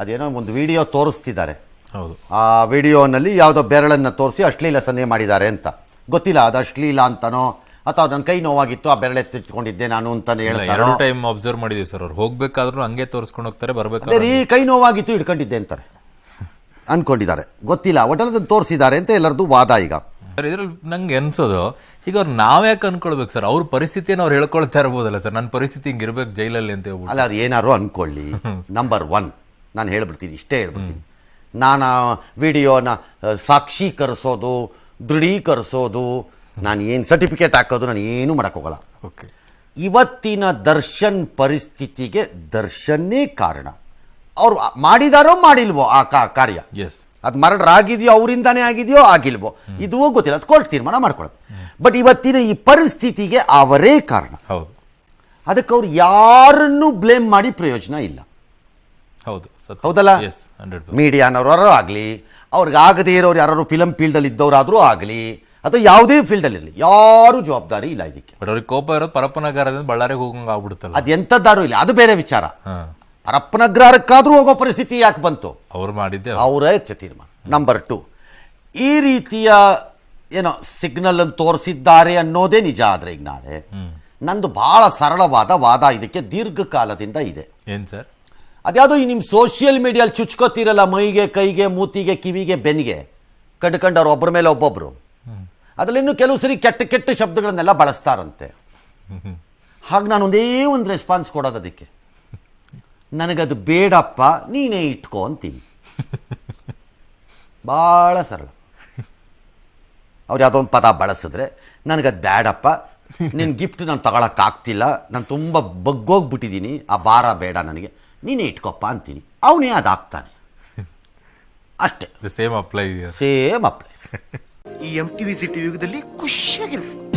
ಅದೇನೋ ಒಂದು ವಿಡಿಯೋ ತೋರಿಸ್ತಿದ್ದಾರೆ. ಹೌದು. ಆ ವಿಡಿಯೋನಲ್ಲಿ ಯಾವುದೋ ಬೆರಳನ್ನು ತೋರಿಸಿ ಅಶ್ಲೀಲ ಸನ್ನೆ ಮಾಡಿದ್ದಾರೆ ಅಂತ. ಗೊತ್ತಿಲ್ಲ ಅದು ಅಶ್ಲೀಲ ಅಂತನೋ ಅಥವಾ ನನ್ನ ಕೈ ನೋವಾಗಿತ್ತು ಆ ಬೆರಳೆ ತಿಚ್ಕೊಂಡಿದ್ದೆ ನಾನು ಅಂತಾನೆ ಹೇಳ್ತಾರೆ? ಎರಡು ಟೈಮ್ ಅಬ್ಸರ್ವ್ ಮಾಡಿದೀವಿ ಸರ್ ಅವ್ರು. ಹೋಗ್ಬೇಕಾದ್ರೂ ಹಂಗೆ ತೋರಿಸ್ಕೊಂಡು ಹೋಗ್ತಾರೆ ಬರಬೇಕು ಬರ್ಬೇಕಾದ್ರೆ ರೀ ಕೈ ನೋವಾಗಿತ್ತು ಇಟ್ಕೊಂಡಿದ್ದೆ ಅಂತಾರೆ. ಅನ್ಕೊಂಡಿದ್ದಾರೆ. ಗೊತ್ತಿಲ್ಲ ಒಟ್ಟಲ್ಲಿ ತೋರಿಸಿದ್ದಾರೆ ಅಂತ ಎಲ್ಲರದು ವಾದ ಈಗ. ಸರ್ ಇದ್ರಲ್ಲಿ ನಂಗೆ ಅನ್ಸೋದು ಈಗ ಅವ್ರು ನಾವ್ಯಾಕೆ ಅನ್ಕೊಳ್ಬೇಕು ಸರ್? ಅವ್ರ ಪರಿಸ್ಥಿತಿಯನ್ನು ಅವ್ರು ಹೇಳ್ಕೊಳ್ತಾ ಇರ್ಬೋದಲ್ಲ ಸರ್. ನನ್ನ ಪರಿಸ್ಥಿತಿ ಹಿಂಗೆ ಇರ್ಬೇಕು ಜೈಲಲ್ಲಿ ಅಂತ ಹೇಳ್ಬಿಟ್ಟು. ಅಲ್ಲ ಅದು ಏನಾರು ಅನ್ಕೊಳ್ಳಿ. ನಂಬರ್ ಒನ್ ನಾನು ಹೇಳ್ಬಿಡ್ತೀನಿ ಇಷ್ಟೇ ಹೇಳ್ಬಿಡ್ತೀನಿ. ನಾನು ವಿಡಿಯೋನ ಸಾಕ್ಷೀಕರಿಸೋದು ದೃಢೀಕರಿಸೋದು ನಾನು ಏನು ಸರ್ಟಿಫಿಕೇಟ್ ಹಾಕೋದು ನಾನು ಏನೂ ಮಾಡೋಕ್ಕೋಗಲ್ಲ ಓಕೆ ಇವತ್ತಿನ ದರ್ಶನ್ ಪರಿಸ್ಥಿತಿಗೆ ದರ್ಶನ್ನೇ ಕಾರಣ. ಅವ್ರು ಮಾಡಿದಾರೋ ಮಾಡಿಲ್ವೋ ಆ ಕಾ- ಕಾರ್ಯ? ಎಸ್ ಅದು ಮರಡ್ರ್ ಆಗಿದೆಯೋ ಅವರಿಂದಾನೇ ಆಗಿದೆಯೋ ಆಗಿಲ್ವೋ? ಇದು ಗೊತ್ತಿಲ್ಲ ಅದು ಕೋರ್ಟ್ ತೀರ್ಮಾನ ಮಾಡ್ಕೊಳ್ಳೋದು. ಬಟ್ ಇವತ್ತಿನ ಈ ಪರಿಸ್ಥಿತಿಗೆ ಅವರೇ ಕಾರಣ. ಹೌದು. ಅದಕ್ಕೆ ಅವ್ರು ಯಾರನ್ನೂ ಬ್ಲೇಮ್ ಮಾಡಿ ಪ್ರಯೋಜನ ಇಲ್ಲ. ಹೌದು ಹೌದಲ್ಲ? ಮೀಡಿಯಾನವರು ಆಗಲಿ ಅವ್ರಿಗೆ ಆಗದೇ ಇರೋರು ಯಾರು ಫಿಲಮ್ ಫೀಲ್ಡಲ್ಲಿ ಇದ್ದವರಾದರೂ ಆಗಲಿ ಅಥವಾ ಯಾವುದೇ ಫೀಲ್ಡಲ್ಲಿ ಇರಲಿ ಯಾರು ಜವಾಬ್ದಾರಿ ಇಲ್ಲ ಇದಕ್ಕೆ. ಬಟ್ ಅವ್ರಿಗೆ ಕೋಪ ಇರೋದು ಪರಪ್ಪನಗಾರದಿಂದ ಬಳ್ಳಾರಿಗೆ ಹೋಗಂಗೆ ಆಗ್ಬಿಡುತ್ತಲ್ಲ ಅದು ಎಂಥದ್ದಾರು ಇಲ್ಲ ಅದು ಬೇರೆ ವಿಚಾರ. ಪರಪ್ಪನಗ್ರಹಕ್ಕಾದ್ರೂ ಹೋಗೋ ಪರಿಸ್ಥಿತಿ ಯಾಕೆ ಬಂತು? ಅವ್ರು ಮಾಡಿದ್ದೆ ಅವರೇ. ತೀರ್ಮಾನ. ನಂಬರ್ ಟು ಈ ರೀತಿಯ ಏನೋ ಸಿಗ್ನಲ್ ಅನ್ನು ತೋರಿಸಿದ್ದಾರೆ ಅನ್ನೋದೇ ನಿಜ ಆದ್ರೆ ಈಗ ನಾಳೆ. ನಂದು ಬಹಳ ಸರಳವಾದ ವಾದ ಇದಕ್ಕೆ ದೀರ್ಘಕಾಲದಿಂದ ಇದೆ. ಏನು ಸರ್? ಅದ್ಯಾವುದೋ ಈ ನಿಮ್ಮ ಸೋಷಿಯಲ್ ಮೀಡಿಯಲ್ಲಿ ಚುಚ್ಕೋತಿರಲ್ಲ, ಮೈಗೆ, ಕೈಗೆ, ಮೂತಿಗೆ, ಕಿವಿಗೆ, ಬೆನ್ನಿಗೆ. ಕಂಡುಕೊಂಡವ್ರು ಒಬ್ಬರ ಮೇಲೆ ಒಬ್ಬೊಬ್ರು. ಅದರಲ್ಲಿನ್ನೂ ಕೆಲವು ಸರಿ ಕೆಟ್ಟ ಕೆಟ್ಟ ಶಬ್ದಗಳನ್ನೆಲ್ಲ ಬಳಸ್ತಾರಂತೆ. ಹಾಗೆ ನಾನು ಒಂದೇ ಒಂದು ರೆಸ್ಪಾನ್ಸ್ ಕೊಡೋದು ಅದಕ್ಕೆ. ನನಗದು ಬೇಡಪ್ಪ, ನೀನೇ ಇಟ್ಕೊ ಅಂತೀನಿ. ಭಾಳ ಸರಳ. ಅವ್ರು ಯಾವುದೋ ಒಂದು ಪದ ಬಳಸಿದ್ರೆ, ನನಗದು ಬೇಡಪ್ಪ ನಿನ್ನ ಗಿಫ್ಟ್ ನಾನು ತಗೊಳಕ್ಕಾಗ್ತಿಲ್ಲ ನಾನು ತುಂಬ ಬಗ್ಗೋಗ್ಬಿಟ್ಟಿದ್ದೀನಿ ಆ ಭಾರ ಬೇಡ ನನಗೆ. ನೀನೇ ಇಟ್ಕೊಪ್ಪ ಅಂತೀನಿ. ಅವನೇ ಅದಾಗ್ತಾನೆ ಅಷ್ಟೇ. ಸೇಮ್ ಅಪ್ಲೈ ಸೇಮ್ ಅಪ್ಲೈ ಈ ಎಂ ಟಿ ವಿ ಸಿಟಿ ಯುಗದಲ್ಲಿ ಖುಷಿಯಾಗಿರ್ಬೇಕು.